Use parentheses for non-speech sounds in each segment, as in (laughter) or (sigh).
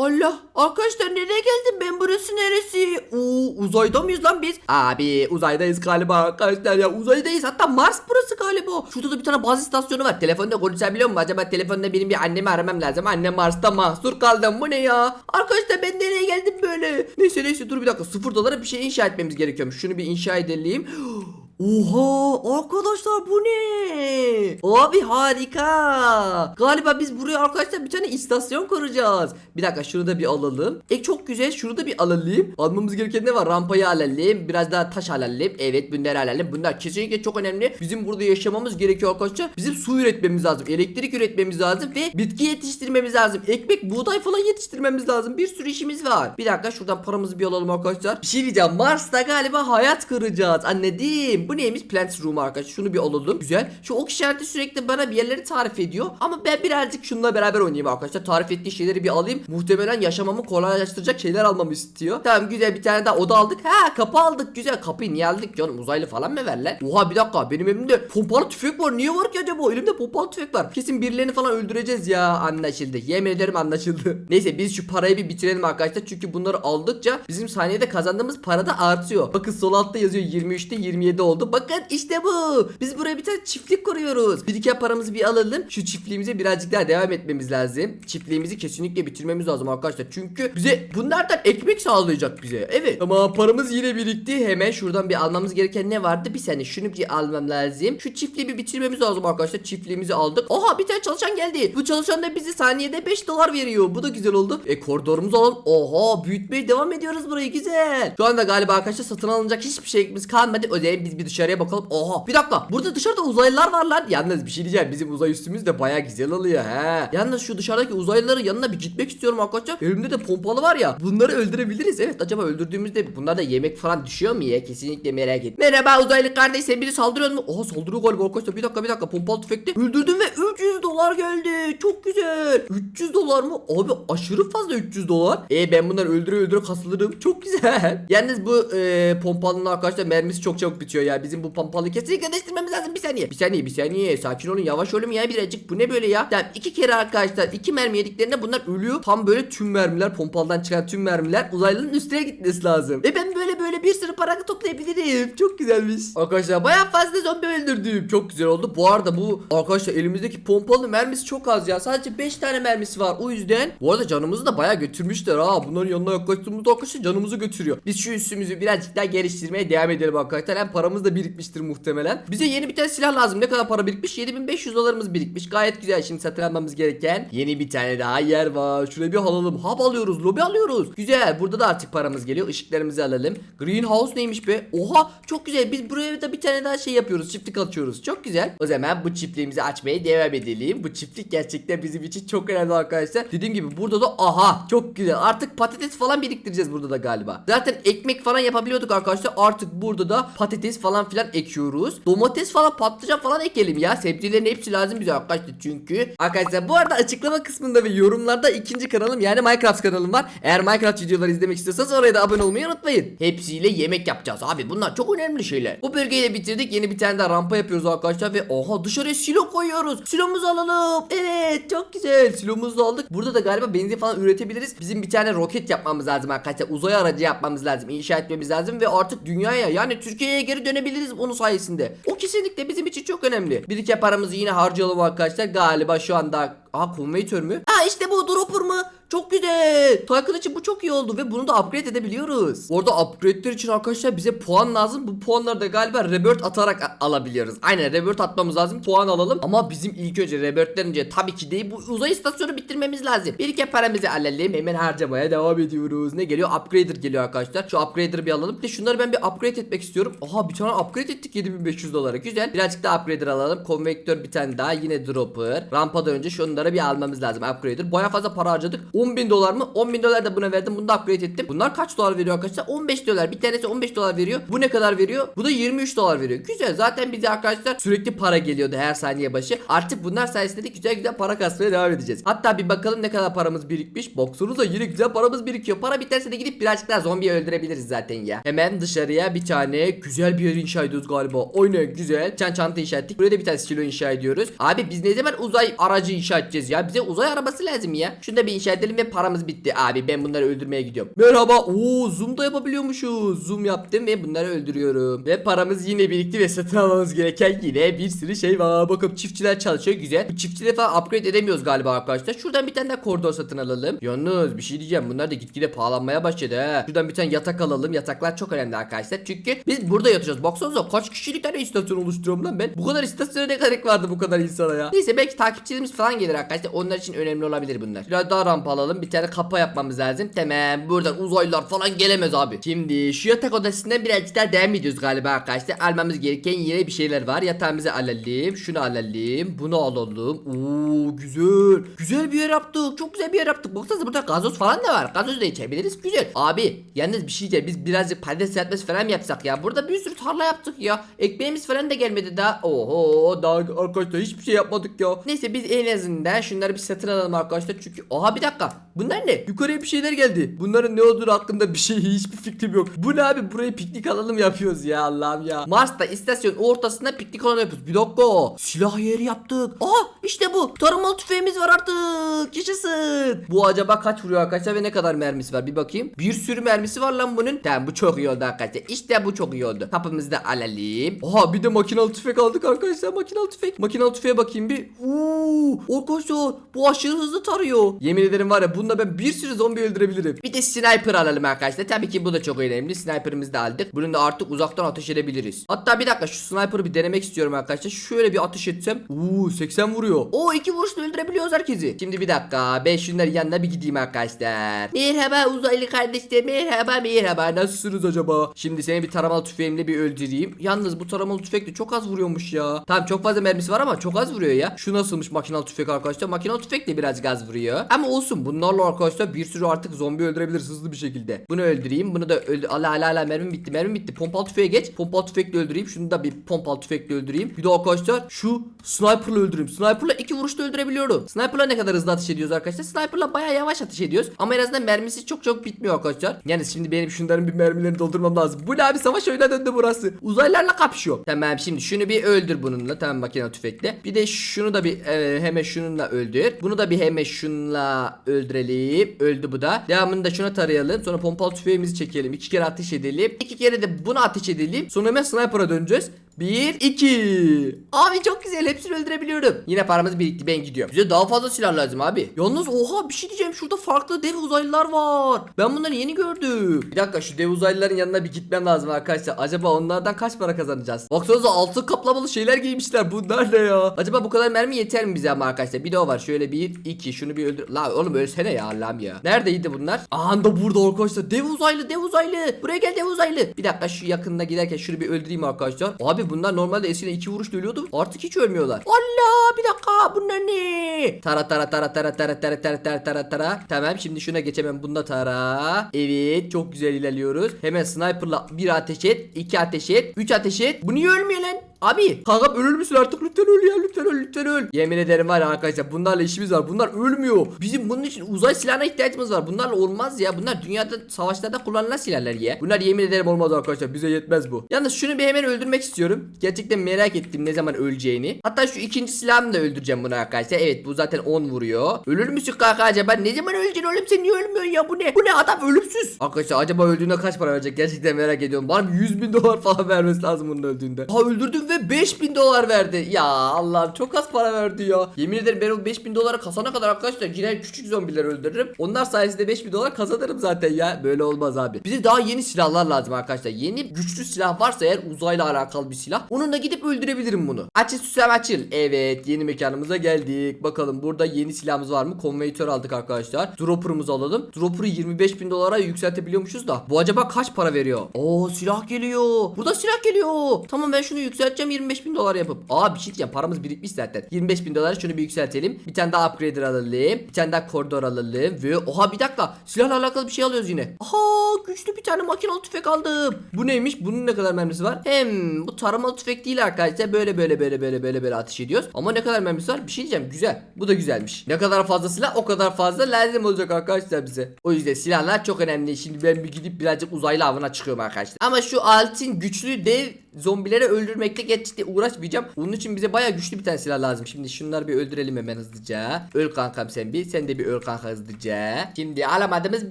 Allah arkadaşlar nereye geldim ben burası neresi? Oo uzayda mıyız lan biz? Abi uzaydayız galiba arkadaşlar ya uzaydayız hatta Mars burası galiba. Şurada da bir tane bazı istasyonu var. Telefonda konuşabiliyor mu? Acaba telefonda benim bir annemi aramam lazım. Annem Mars'ta mahsur kaldım bu ne ya? Arkadaşlar ben nereye geldim böyle? Neyse neyse dur bir dakika sıfır dolara bir şey inşa etmemiz gerekiyormuş. Şunu bir inşa edelim. (gasps) Oha arkadaşlar bu ne? Abi harika. Galiba biz buraya arkadaşlar bir tane istasyon kuracağız. Bir dakika şunu da bir alalım. E çok güzel şunu da bir alalım. Almamız gereken ne var? Rampayı alalım. Biraz daha taş alalım. Evet bunları alalım. Bunlar kesinlikle çok önemli. Bizim burada yaşamamız gerekiyor arkadaşlar. Bizim su üretmemiz lazım. Elektrik üretmemiz lazım ve bitki yetiştirmemiz lazım. Ekmek, buğday falan yetiştirmemiz lazım. Bir sürü işimiz var. Bir dakika şuradan paramızı bir alalım arkadaşlar. Bir şey diyeceğim. Mars'ta galiba hayat kuracağız. Anladım. Bu neymiş? Plant Room arkadaşlar. Şunu bir alalım. Güzel. Şu ok işareti sürekli bana bir yerleri tarif ediyor. Ama ben birazcık şununla beraber oynayayım arkadaşlar. Tarif ettiği şeyleri bir alayım. Muhtemelen yaşamamı kolaylaştıracak şeyler almamı istiyor. Tamam güzel bir tane daha oda aldık. Ha kapı aldık. Güzel kapıyı niye aldık canım? Uzaylı falan mı verler? Oha bir dakika. Benim elimde pompalı tüfek var. Niye var ki acaba? Elimde pompalı tüfek var. Kesin birilerini falan öldüreceğiz ya. Anlaşıldı. Yemin ederim anlaşıldı. (laughs) Neyse biz şu parayı bir bitirelim arkadaşlar. Çünkü bunları aldıkça bizim saniyede kazandığımız para da artıyor. Bakın sol altta yazıyor 23'te 27 oldu. Bakın işte bu. Biz buraya bir tane çiftlik kuruyoruz. Biriken paramızı bir alalım. Şu çiftliğimize birazcık daha devam etmemiz lazım. Çiftliğimizi kesinlikle bitirmemiz lazım arkadaşlar. Çünkü bize bunlardan ekmek sağlayacak bize. Evet. Ama paramız yine birikti. Hemen şuradan bir almamız gereken ne vardı? Bir saniye şunu bir almam lazım. Şu çiftliği bir bitirmemiz lazım arkadaşlar. Çiftliğimizi aldık. Oha bir tane çalışan geldi. Bu çalışan da bize saniyede 5 dolar veriyor. Bu da güzel oldu. E koridorumuzu alalım. Oha büyütmeye devam ediyoruz burayı. Güzel. Şu anda galiba arkadaşlar satın alınacak hiçbir şeyimiz kalmadı. O zaman biz bir dışarıya bakalım. Oha bir dakika. Burada dışarıda uzaylılar var lan. Yalnız bir şey diyeceğim. Bizim uzay üstümüz de baya güzel oluyor he. Yalnız şu dışarıdaki uzaylıların yanına bir gitmek istiyorum arkadaşlar. Elimde de pompalı var ya. Bunları öldürebiliriz. Evet acaba öldürdüğümüzde bunlarda yemek falan düşüyor mu ya? Kesinlikle merak et. Merhaba uzaylı kardeş sen biri saldırıyor mu? Oha saldırıyor galiba arkadaşlar. Bir dakika bir dakika pompalı tüfekte. Öldürdüm ve 300 dolar geldi. Çok güzel. 300 dolar mı? Abi aşırı fazla 300 dolar. E ben bunları öldüre öldüre kasılırım. Çok güzel. (laughs) Yalnız bu e, pompalının arkadaşlar mermisi çok çabuk bitiyor. Bizim bu pompalıyı kesinlikle değiştirmemiz lazım. Bir saniye. Bir saniye bir saniye. Sakin olun yavaş olun ya birazcık. Bu ne böyle ya? Tamam iki kere arkadaşlar iki mermi yediklerinde bunlar ölüyor. Tam böyle tüm mermiler pompaldan çıkan tüm mermiler uzaylının üstüne gitmesi lazım. Ve ben böyle bir sürü para toplayabilirim. Çok güzelmiş. Arkadaşlar bayağı fazla zombi öldürdüm. Çok güzel oldu. Bu arada bu arkadaşlar elimizdeki pompalı mermisi çok az ya. Sadece 5 tane mermisi var. O yüzden bu arada canımızı da bayağı götürmüşler ha. Bunların yanına yaklaştığımızda arkadaşlar canımızı götürüyor. Biz şu üstümüzü birazcık daha geliştirmeye devam edelim arkadaşlar. Hem paramız da birikmiştir muhtemelen. Bize yeni bir tane silah lazım. Ne kadar para birikmiş? 7500 dolarımız birikmiş. Gayet güzel. Şimdi satın almamız gereken yeni bir tane daha yer var. Şuraya bir alalım. Hub alıyoruz. Lobi alıyoruz. Güzel. Burada da artık paramız geliyor. Işıklarımızı alalım. Greenhouse neymiş be? Oha çok güzel. Biz buraya da bir tane daha şey yapıyoruz. Çiftlik açıyoruz. Çok güzel. O zaman bu çiftliğimizi açmaya devam edelim. Bu çiftlik gerçekten bizim için çok önemli arkadaşlar. Dediğim gibi burada da aha çok güzel. Artık patates falan biriktireceğiz burada da galiba. Zaten ekmek falan yapabiliyorduk arkadaşlar. Artık burada da patates falan filan ekiyoruz. Domates falan patlıcan falan ekelim ya. Sebzelerin hepsi lazım bize arkadaşlar çünkü. Arkadaşlar bu arada açıklama kısmında ve yorumlarda ikinci kanalım yani Minecraft kanalım var. Eğer Minecraft videoları izlemek istiyorsanız oraya da abone olmayı unutmayın. Hepsiyle yemek yapacağız abi. Bunlar çok önemli şeyler. Bu bölgeyi de bitirdik. Yeni bir tane daha rampa yapıyoruz arkadaşlar ve oha dışarıya silo koyuyoruz. Silomuzu alalım. Evet çok güzel. Silomuzu da aldık. Burada da galiba benzin falan üretebiliriz. Bizim bir tane roket yapmamız lazım arkadaşlar. Uzay aracı yapmamız lazım. inşa etmemiz lazım ve artık dünyaya yani Türkiye'ye geri dönebiliriz onun sayesinde. O kesinlikle bizim için çok önemli. Bir iki paramızı yine harcayalım arkadaşlar. Galiba şu anda Aa konveytör mü? Aa işte bu dropper mı? Çok güzel. Tycoon için bu çok iyi oldu ve bunu da upgrade edebiliyoruz. Orada upgrade'ler için arkadaşlar bize puan lazım. Bu puanları da galiba rebirth atarak alabiliyoruz. Aynen rebirth atmamız lazım. Puan alalım. Ama bizim ilk önce rebirth'ten önce tabii ki değil bu uzay istasyonu bitirmemiz lazım. Bir iki paramızı alalım. Hemen harcamaya devam ediyoruz. Ne geliyor? Upgrader geliyor arkadaşlar. Şu upgrader'ı bir alalım. Bir de şunları ben bir upgrade etmek istiyorum. Aha bir tane upgrade ettik 7500 dolara. Güzel. Birazcık daha upgrader alalım. Konvektör bir tane daha. Yine dropper. Rampadan önce şunları bir almamız lazım. Upgrader. Baya fazla para harcadık. 10 bin dolar mı? 10 bin dolar da buna verdim. Bunu da upgrade ettim. Bunlar kaç dolar veriyor arkadaşlar? 15 dolar. Bir tanesi 15 dolar veriyor. Bu ne kadar veriyor? Bu da 23 dolar veriyor. Güzel. Zaten bize arkadaşlar sürekli para geliyordu her saniye başı. Artık bunlar sayesinde de güzel güzel para kasmaya devam edeceğiz. Hatta bir bakalım ne kadar paramız birikmiş. Baksanıza yine güzel paramız birikiyor. Para biterse de gidip birazcık daha zombi öldürebiliriz zaten ya. Hemen dışarıya bir tane güzel bir yer inşa ediyoruz galiba. Aynen güzel. Çan çanta inşa ettik. Buraya da bir tane silo inşa ediyoruz. Abi biz ne zaman uzay aracı inşa edeceğiz ya? Bize uzay arabası lazım ya. Şunu da bir inşa edelim öldüremedim ve paramız bitti. Abi ben bunları öldürmeye gidiyorum. Merhaba. Oo zoom da yapabiliyormuşuz. Zoom yaptım ve bunları öldürüyorum. Ve paramız yine birikti ve satın almamız gereken yine bir sürü şey var. Bakın çiftçiler çalışıyor güzel. Bu çiftçileri falan upgrade edemiyoruz galiba arkadaşlar. Şuradan bir tane daha koridor satın alalım. Yalnız bir şey diyeceğim. Bunlar da gitgide pahalanmaya başladı ha. Şuradan bir tane yatak alalım. Yataklar çok önemli arkadaşlar. Çünkü biz burada yatacağız. Baksanıza kaç kişilik tane istasyon oluşturuyorum lan ben. Bu kadar istasyona ne gerek vardı bu kadar insana ya. Neyse belki takipçilerimiz falan gelir arkadaşlar. Onlar için önemli olabilir bunlar. Biraz daha rampa alalım. Bir tane kapı yapmamız lazım. Tamam. Buradan uzaylılar falan gelemez abi. Şimdi şu yatak odasından birazcık daha devam ediyoruz galiba arkadaşlar. Almamız gereken yine bir şeyler var. Yatağımızı alalım. Şunu alalım. Bunu alalım. Oo güzel. Güzel bir yer yaptık. Çok güzel bir yer yaptık. Baksanıza burada gazoz falan da var. Gazoz da içebiliriz. Güzel. Abi yalnız bir şey diyeceğim. Biz birazcık patates serpmesi falan mı yapsak ya? Burada bir sürü tarla yaptık ya. Ekmeğimiz falan da gelmedi daha. Oho daha arkadaşlar hiçbir şey yapmadık ya. Neyse biz en azından şunları bir satın alalım arkadaşlar. Çünkü oha bir dakika. Bunlar ne? Yukarıya bir şeyler geldi. Bunların ne olduğunu hakkında bir şey hiçbir fikrim yok. Bu ne abi? Burayı piknik alalım yapıyoruz ya Allah'ım ya. Mars'ta istasyon ortasında piknik alanı yapıyoruz. Bir dakika. Silah yeri yaptık. Aa işte bu. Tarımalı tüfeğimiz var artık. Yaşasın. Bu acaba kaç vuruyor arkadaşlar ve ne kadar mermisi var? Bir bakayım. Bir sürü mermisi var lan bunun. Tamam bu çok iyi oldu arkadaşlar. İşte bu çok iyi oldu. Kapımızı da alalım. Oha bir de makinalı tüfek aldık arkadaşlar. Makinalı tüfek. Makinalı tüfeğe bakayım bir. Uuu. Arkadaşlar bu aşırı hızlı tarıyor. Yemin ederim var ya bununla ben bir sürü zombi öldürebilirim. Bir de sniper alalım arkadaşlar. Tabii ki bu da çok önemli. Sniper'ımızı da aldık. Bunun da artık uzaktan ateş edebiliriz. Hatta bir dakika şu sniper'ı bir denemek istiyorum arkadaşlar. Şöyle bir ateş etsem. Uuu 80 vuruyor. Oo iki vuruşla öldürebiliyoruz herkesi. Şimdi bir dakika. Ben şunların yanına bir gideyim arkadaşlar. Merhaba uzaylı kardeşler. Merhaba merhaba. Nasılsınız acaba? Şimdi seni bir taramalı tüfeğimle bir öldüreyim. Yalnız bu taramalı tüfek de çok az vuruyormuş ya. Tamam çok fazla mermisi var ama çok az vuruyor ya. Şu nasılmış makinalı tüfek arkadaşlar? Makinalı tüfek de biraz gaz vuruyor. Ama olsun bunlarla arkadaşlar bir sürü artık zombi öldürebiliriz hızlı bir şekilde. Bunu öldüreyim. Bunu da öldü. Ala ala ala mermim bitti. Mermim bitti. Pompalı tüfeğe geç. Pompalı tüfekle öldüreyim. Şunu da bir pompalı tüfekle öldüreyim. Bir de arkadaşlar şu sniper'la öldüreyim. Sniper'la iki vuruşta öldürebiliyorum. Sniper'la ne kadar hızlı ateş ediyoruz arkadaşlar? Sniper'la bayağı yavaş ateş ediyoruz. Ama en azından mermisi çok çok bitmiyor arkadaşlar. Yani şimdi benim şunların bir mermilerini doldurmam lazım. Bu ne abi savaş oyuna döndü burası. Uzaylılarla kapışıyor. Tamam şimdi şunu bir öldür bununla. Tamam makine tüfekle. Bir de şunu da bir e, hemen şununla öldür. Bunu da bir hemen şunla öldürelim. Öldü bu da. Devamını da şuna tarayalım. Sonra pompalı tüfeğimizi çekelim. İki kere ateş edelim. İki kere de bunu ateş edelim. Sonra hemen sniper'a döneceğiz. Bir, iki. Abi çok güzel hepsini öldürebiliyorum. Yine paramız birikti ben gidiyorum. Bize daha fazla silah lazım abi. Yalnız oha bir şey diyeceğim şurada farklı dev uzaylılar var. Ben bunları yeni gördüm. Bir dakika şu dev uzaylıların yanına bir gitmem lazım arkadaşlar. Acaba onlardan kaç para kazanacağız? Baksanıza altın kaplamalı şeyler giymişler. Bunlar ne ya? Acaba bu kadar mermi yeter mi bize ama arkadaşlar? Bir de o var. Şöyle bir, iki. Şunu bir öldür. La oğlum ölsene ya Allah'ım ya. Neredeydi bunlar? Aha da burada arkadaşlar. Dev uzaylı, dev uzaylı. Buraya gel dev uzaylı. Bir dakika şu yakında giderken şunu bir öldüreyim arkadaşlar. Abi bunlar normalde eskiden iki vuruşta ölüyordu. Artık hiç ölmüyorlar. Allah bir dakika bunlar ne? Tara tara tara tara tara tara tara tara tara tara. Tamam şimdi şuna geçemem. Bunda tara. Evet çok güzel ilerliyoruz. Hemen sniperla bir ateş et. iki ateş et. Üç ateş et. Bu niye ölmüyor lan? Abi kankam ölür müsün artık lütfen öl ya lütfen öl lütfen öl. Yemin ederim var ya arkadaşlar bunlarla işimiz var. Bunlar ölmüyor. Bizim bunun için uzay silahına ihtiyacımız var. Bunlarla olmaz ya. Bunlar dünyada savaşlarda kullanılan silahlar ya. Bunlar yemin ederim olmaz arkadaşlar. Bize yetmez bu. Yalnız şunu bir hemen öldürmek istiyorum. Gerçekten merak ettim ne zaman öleceğini. Hatta şu ikinci silahımı da öldüreceğim bunu arkadaşlar. Evet bu zaten 10 vuruyor. Ölür müsün kanka acaba? Ne zaman öleceksin oğlum sen niye ölmüyorsun ya bu ne? Bu ne adam ölümsüz. Arkadaşlar acaba öldüğünde kaç para verecek? Gerçekten merak ediyorum. Bana bir 100 bin dolar falan vermesi lazım bunun öldüğünde. Ha öldürdüm ve 5000 dolar verdi. Ya Allah'ım çok az para verdi ya. Yemin ederim ben o 5000 dolara kasana kadar arkadaşlar girer küçük zombiler öldürürüm. Onlar sayesinde 5000 dolar kazanırım zaten ya. Böyle olmaz abi. Bize daha yeni silahlar lazım arkadaşlar. Yeni güçlü silah varsa eğer uzayla alakalı bir silah. Onunla gidip öldürebilirim bunu. Açıl süsem açıl. Evet yeni mekanımıza geldik. Bakalım burada yeni silahımız var mı? Konveytör aldık arkadaşlar. Dropper'ımızı alalım. Dropper'ı 25 bin dolara yükseltebiliyormuşuz da. Bu acaba kaç para veriyor? Oo silah geliyor. Burada silah geliyor. Tamam ben şunu yükselteceğim 25 bin dolar yapıp. Aa bir şey diyeceğim paramız birikmiş zaten. 25 bin dolar şunu bir yükseltelim. Bir tane daha upgrader alalım. Bir tane daha koridor alalım. Ve oha bir dakika. Silahla alakalı bir şey alıyoruz yine. Aha güçlü bir tane makinalı tüfek aldım. Bu neymiş? Bunun ne kadar mermisi var? Hem bu taramalı tüfek değil arkadaşlar. Böyle böyle böyle böyle böyle böyle ateş ediyoruz. Ama ne kadar mermisi var? Bir şey diyeceğim. Güzel. Bu da güzelmiş. Ne kadar fazla silah o kadar fazla lazım olacak arkadaşlar bize. O yüzden silahlar çok önemli. Şimdi ben bir gidip birazcık uzaylı avına çıkıyorum arkadaşlar. Ama şu altın güçlü dev zombileri öldürmekle gerçekten uğraşmayacağım. Onun için bize baya güçlü bir tane silah lazım. Şimdi şunları bir öldürelim hemen hızlıca. Öl kankam sen bir. Sen de bir öl kanka hızlıca. Şimdi alamadığımız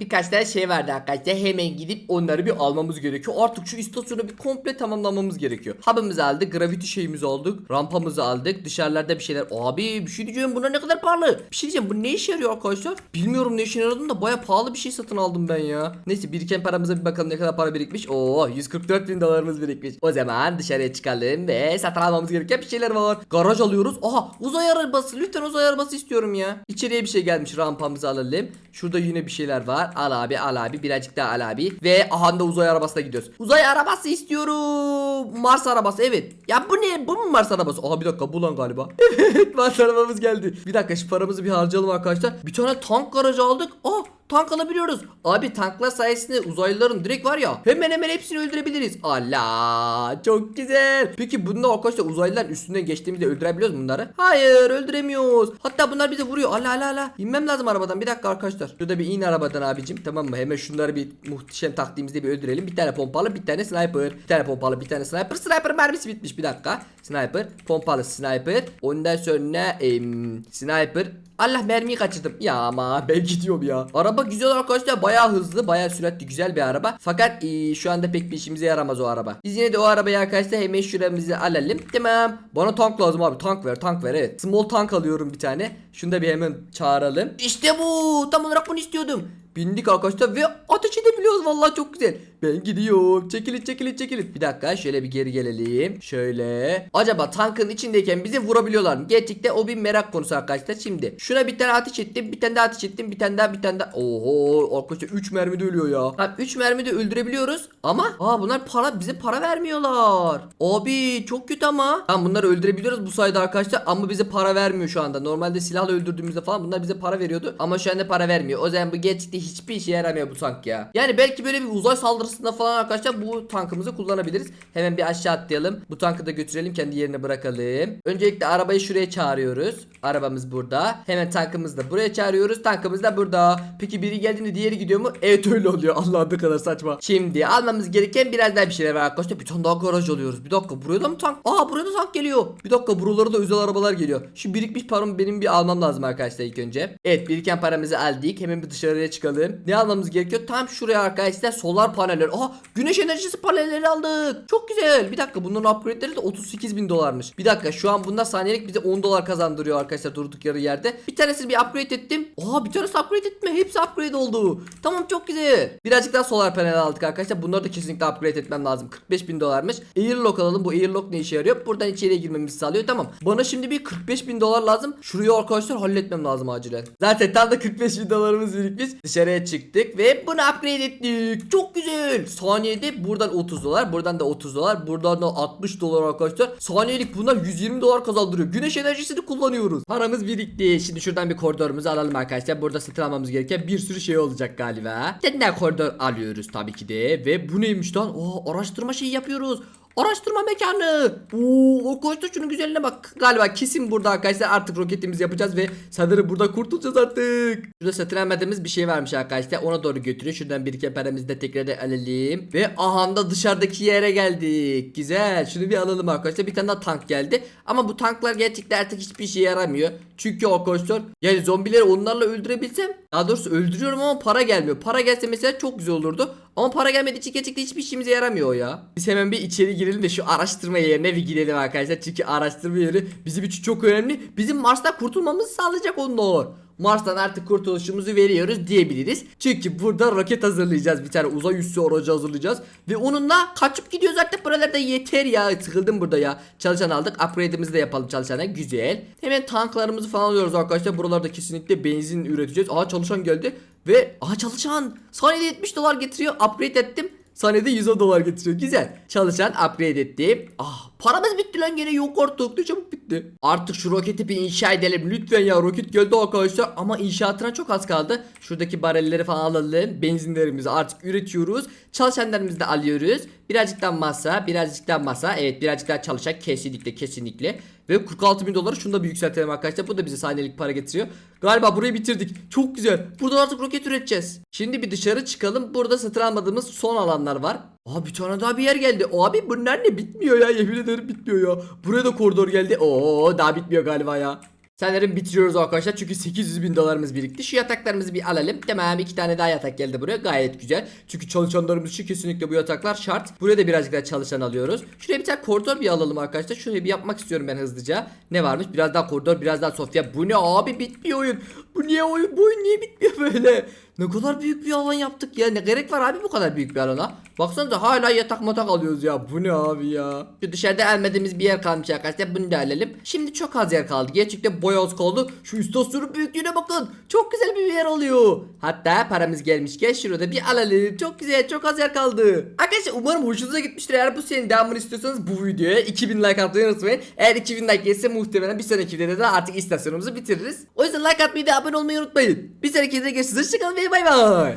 birkaç tane şey vardı arkadaşlar. Hemen gidip onları bir almamız gerekiyor. Artık şu istasyonu bir komple tamamlamamız gerekiyor. Hub'ımızı aldık. Gravity şeyimizi aldık. Rampamızı aldık. Dışarılarda bir şeyler. Abi bir şey diyeceğim. Bunlar ne kadar pahalı. Bir şey diyeceğim. Bu ne işe yarıyor arkadaşlar? Bilmiyorum ne işe yaradığını da baya pahalı bir şey satın aldım ben ya. Neyse biriken paramıza bir bakalım ne kadar para birikmiş. Oo 144 bin dolarımız birikmiş. O zaman dışarıya çıkalım ve satın almamız gereken bir şeyler var. Garaj alıyoruz. Aha uzay arabası. Lütfen uzay arabası istiyorum ya. İçeriye bir şey gelmiş. Rampamızı alalım. Şurada yine bir şeyler var. Al abi al abi. Birazcık daha al abi. Ve aha da uzay arabasına gidiyoruz. Uzay arabası istiyorum. Mars arabası evet. Ya bu ne? Bu mu Mars arabası? Aha bir dakika bu lan galiba. (laughs) evet Mars arabamız geldi. Bir dakika şu paramızı bir harcayalım arkadaşlar. Bir tane tank garajı aldık. Aa tank alabiliyoruz. Abi tanklar sayesinde uzaylıların direkt var ya hemen hemen hepsini öldürebiliriz. Allah çok güzel. Peki bunda arkadaşlar uzaylılar üstünden geçtiğimizde öldürebiliyoruz bunları? Hayır öldüremiyoruz. Hatta bunlar bize vuruyor. Allah Allah Allah. İnmem lazım arabadan bir dakika arkadaşlar. Şurada bir in arabadan abicim tamam mı? Hemen şunları bir muhteşem taktiğimizde bir öldürelim. Bir tane pompalı bir tane sniper. Bir tane pompalı bir tane sniper. Sniper mermisi bitmiş bir dakika. Sniper pompalı sniper. Ondan sonra em, sniper Allah mermiyi kaçırdım. Ya ama ben gidiyorum ya. Araba güzel arkadaşlar. Bayağı hızlı, bayağı süratli, güzel bir araba. Fakat ee, şu anda pek bir işimize yaramaz o araba. Biz yine de o arabayı arkadaşlar hemen şuramızı alalım. Tamam. Bana tank lazım abi. Tank ver, tank ver. Evet. Small tank alıyorum bir tane. Şunu da bir hemen çağıralım. İşte bu. Tam olarak bunu istiyordum. Bindik arkadaşlar ve ateş edebiliyoruz vallahi çok güzel. Ben gidiyorum. Çekilin çekilin çekilin. Bir dakika şöyle bir geri gelelim. Şöyle. Acaba tankın içindeyken bizi vurabiliyorlar mı? Gerçekten o bir merak konusu arkadaşlar. Şimdi şuna bir tane ateş ettim. Bir tane daha ateş ettim. Bir tane daha bir tane daha. Oho arkadaşlar 3 mermi de ölüyor ya. Ha 3 mermi de öldürebiliyoruz. Ama aa bunlar para bize para vermiyorlar. Abi çok kötü ama. Tamam bunları öldürebiliyoruz bu sayede arkadaşlar ama bize para vermiyor şu anda. Normalde silahla öldürdüğümüzde falan bunlar bize para veriyordu ama şu anda para vermiyor. O zaman bu gerçekten hiçbir işe yaramıyor bu tank ya. Yani belki böyle bir uzay saldırısında falan arkadaşlar bu tankımızı kullanabiliriz. Hemen bir aşağı atlayalım. Bu tankı da götürelim kendi yerine bırakalım. Öncelikle arabayı şuraya çağırıyoruz. Arabamız burada. Hemen tankımızı da buraya çağırıyoruz. Tankımız da burada. Peki biri geldiğinde diğeri gidiyor mu? Evet öyle oluyor. (laughs) Allah'ım ne kadar saçma. Şimdi almamız gereken biraz daha bir şeyler var arkadaşlar. Bir tane daha garaj alıyoruz. Bir dakika buraya da mı tank? Aa buraya da tank geliyor. Bir dakika buralara da özel arabalar geliyor. Şu birikmiş paramı benim bir almam lazım arkadaşlar ilk önce. Evet biriken paramızı aldık. Hemen bir dışarıya çıkalım. Ne almamız gerekiyor? Tam şuraya arkadaşlar solar paneller. Aha güneş enerjisi panelleri aldık. Çok güzel. Bir dakika bunların upgrade'leri de 38 bin dolarmış. Bir dakika şu an bunlar saniyelik bize 10 dolar kazandırıyor arkadaşlar durduk yarı yerde. Bir tanesini bir upgrade ettim. Aha bir tanesi upgrade etme. Hepsi upgrade oldu. Tamam çok güzel. Birazcık daha solar panel aldık arkadaşlar. Bunları da kesinlikle upgrade etmem lazım. 45 bin dolarmış. Airlock alalım. Bu airlock ne işe yarıyor? Buradan içeriye girmemizi sağlıyor. Tamam. Bana şimdi bir 45 bin dolar lazım. Şurayı arkadaşlar halletmem lazım acilen. Zaten tam da 45 bin dolarımız birikmiş. Dışarıya çıktık ve bunu upgrade ettik. Çok güzel. Saniyede buradan 30 dolar. Buradan da 30 dolar. Buradan da 60 dolar arkadaşlar. Saniyelik bunlar 120 dolar kazandırıyor. Güneş enerjisini kullanıyoruz. Paramız birikti. Şimdi şuradan bir koridorumuzu alalım arkadaşlar. Burada satın almamız gereken bir sürü şey olacak galiba. Senden koridor alıyoruz tabii ki de. Ve bu neymiş lan? Oo, araştırma şeyi yapıyoruz. Araştırma mekanı. Oo, arkadaşlar şunun güzelliğine bak. Galiba kesin burada arkadaşlar artık roketimizi yapacağız ve sanırım burada kurtulacağız artık. Şurada satın almadığımız bir şey varmış arkadaşlar. Ona doğru götürüyor. Şuradan bir iki paramızı da tekrar alalım. Ve aha da dışarıdaki yere geldik. Güzel. Şunu bir alalım arkadaşlar. Bir tane daha tank geldi. Ama bu tanklar gerçekten artık hiçbir işe yaramıyor. Çünkü arkadaşlar yani zombileri onlarla öldürebilsem daha doğrusu öldürüyorum ama para gelmiyor. Para gelse mesela çok güzel olurdu. Ama para gelmediği için gerçekten hiçbir işimize yaramıyor o ya. Biz hemen bir içeri girelim de şu araştırma yerine bir gidelim arkadaşlar. Çünkü araştırma yeri bizim için çok önemli. Bizim Mars'ta kurtulmamızı sağlayacak onlar. Mars'tan artık kurtuluşumuzu veriyoruz diyebiliriz. Çünkü burada roket hazırlayacağız. Bir tane uzay üssü aracı hazırlayacağız. Ve onunla kaçıp gidiyoruz artık buralarda yeter ya. Sıkıldım burada ya. Çalışan aldık. Upgrade'imizi de yapalım çalışana. Güzel. Hemen tanklarımızı falan alıyoruz arkadaşlar. Buralarda kesinlikle benzin üreteceğiz. Aha çalışan geldi. Ve aha çalışan. Saniyede 70 dolar getiriyor. Upgrade ettim. Saniyede 110 dolar getiriyor. Güzel. Çalışan upgrade etti. Ah paramız bitti lan gene yok artık. Ne çabuk bitti. Artık şu roketi bir inşa edelim. Lütfen ya roket geldi arkadaşlar. Ama inşaatına çok az kaldı. Şuradaki barelleri falan alalım. Benzinlerimizi artık üretiyoruz. Çalışanlarımızı da alıyoruz. Birazcık daha masa. Birazcık daha masa. Evet birazcık daha çalışacak. Kesinlikle kesinlikle. Ve 46 bin doları şunu da bir yükseltelim arkadaşlar. Bu da bize saniyelik para getiriyor. Galiba burayı bitirdik. Çok güzel. Burada artık roket üreteceğiz. Şimdi bir dışarı çıkalım. Burada satın almadığımız son alanlar var. Aa bir tane daha bir yer geldi. Abi bunlar ne bitmiyor ya yemin ederim bitmiyor ya. Buraya da koridor geldi. Oo daha bitmiyor galiba ya. Sanırım bitiriyoruz arkadaşlar çünkü 800 bin dolarımız birikti. Şu yataklarımızı bir alalım. Tamam iki tane daha yatak geldi buraya gayet güzel. Çünkü çalışanlarımız için kesinlikle bu yataklar şart. Buraya da birazcık daha çalışan alıyoruz. Şuraya bir tane koridor bir alalım arkadaşlar. Şurayı bir yapmak istiyorum ben hızlıca. Ne varmış? Biraz daha koridor biraz daha Sofya. Bu ne abi bitmiyor oyun. Bu niye oyun? Bu oyun niye bitmiyor böyle? Ne kadar büyük bir alan yaptık ya. Ne gerek var abi bu kadar büyük bir alana? Baksanıza hala yatak matak alıyoruz ya. Bu ne abi ya? Şu dışarıda elmediğimiz bir yer kalmış arkadaşlar. Bunu da alalım. Şimdi çok az yer kaldı. Gerçekten az kaldı. Şu istasyonun büyüklüğüne bakın. Çok güzel bir yer oluyor. Hatta paramız gelmişken şurada bir alalım. Çok güzel. Çok az yer kaldı. Arkadaşlar umarım hoşunuza gitmiştir. Eğer bu serinin devamını istiyorsanız bu videoya 2000 like atmayı unutmayın. Eğer 2000 like gelirse muhtemelen bir sonraki videoda da artık istasyonumuzu bitiririz. O yüzden like atmayı ve abone olmayı unutmayın. Bir sonraki videoda görüşürüz. Hoşçakalın ve bay bay.